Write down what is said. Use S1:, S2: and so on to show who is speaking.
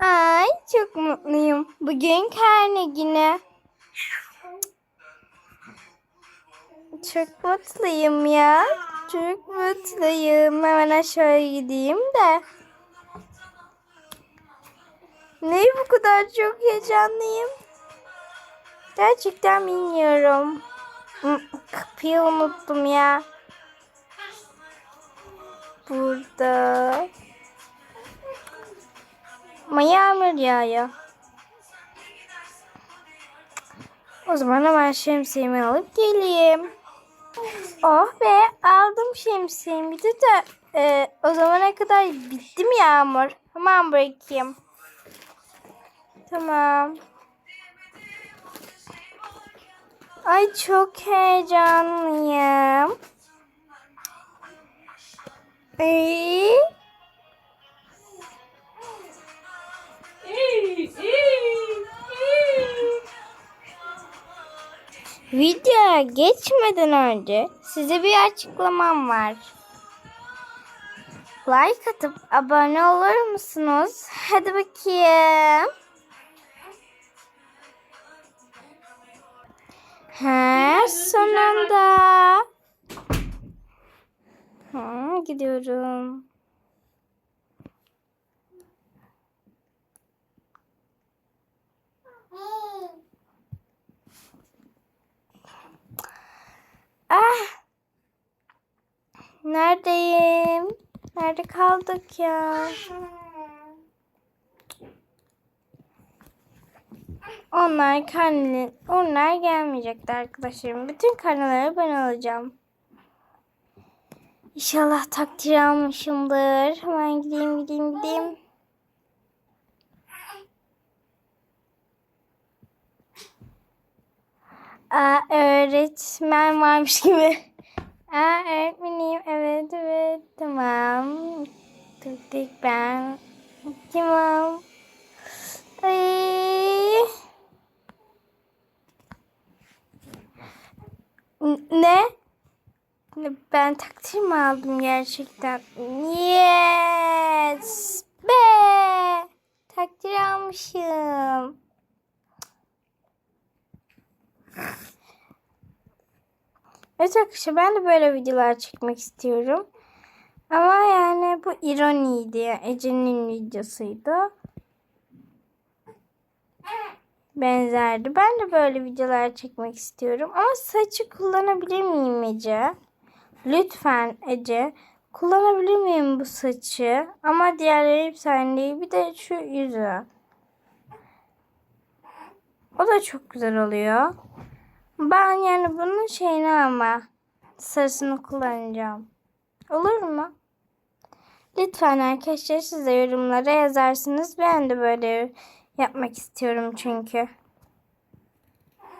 S1: Ay çok mutluyum. Bugün karne günü. Çok mutluyum ya. Çok mutluyum. Hemen aşağı gideyim de. Ne bu kadar çok heyecanlıyım? Gerçekten bilmiyorum. Kapıyı unuttum ya. Burada. Ama yağmur yağıyor. O zaman hemen şemsiyemi alıp geleyim. Oh be aldım şemsiyemi. De, de e, o zamana kadar bitti mi yağmur? Hemen bırakayım. Tamam. Ay çok heyecanlıyım. Ee, Videoya geçmeden önce size bir açıklamam var. Like atıp abone olur musunuz? Hadi bakayım. Ha, sonunda. Ha, gidiyorum. Neredeyim? Nerede kaldık ya? Onlar karne, onlar gelmeyecekti arkadaşlarım. Bütün karneleri ben alacağım. İnşallah takdir almışımdır. Hemen gideyim gideyim gideyim. Aa, öğretmen varmış gibi. Aa, öğretmenim. Evet evet. Tamam. Tıktık ben. Tamam. Ay. Ne, Ben takdir mi aldım gerçekten? Yes! Be! Takdir almışım. Evet arkadaşlar ben de böyle videolar çekmek istiyorum. Ama yani bu ironiydi. Ece'nin videosuydu. Benzerdi. Ben de böyle videolar çekmek istiyorum. Ama saçı kullanabilir miyim Ece? Lütfen Ece. Kullanabilir miyim bu saçı? Ama diğerleri hep sen değil. Bir de şu yüzü. O da çok güzel oluyor. Ben yani bunun şeyini ama sarısını kullanacağım. Olur mu? Lütfen arkadaşlar siz de yorumlara yazarsınız. Ben de böyle yapmak istiyorum çünkü.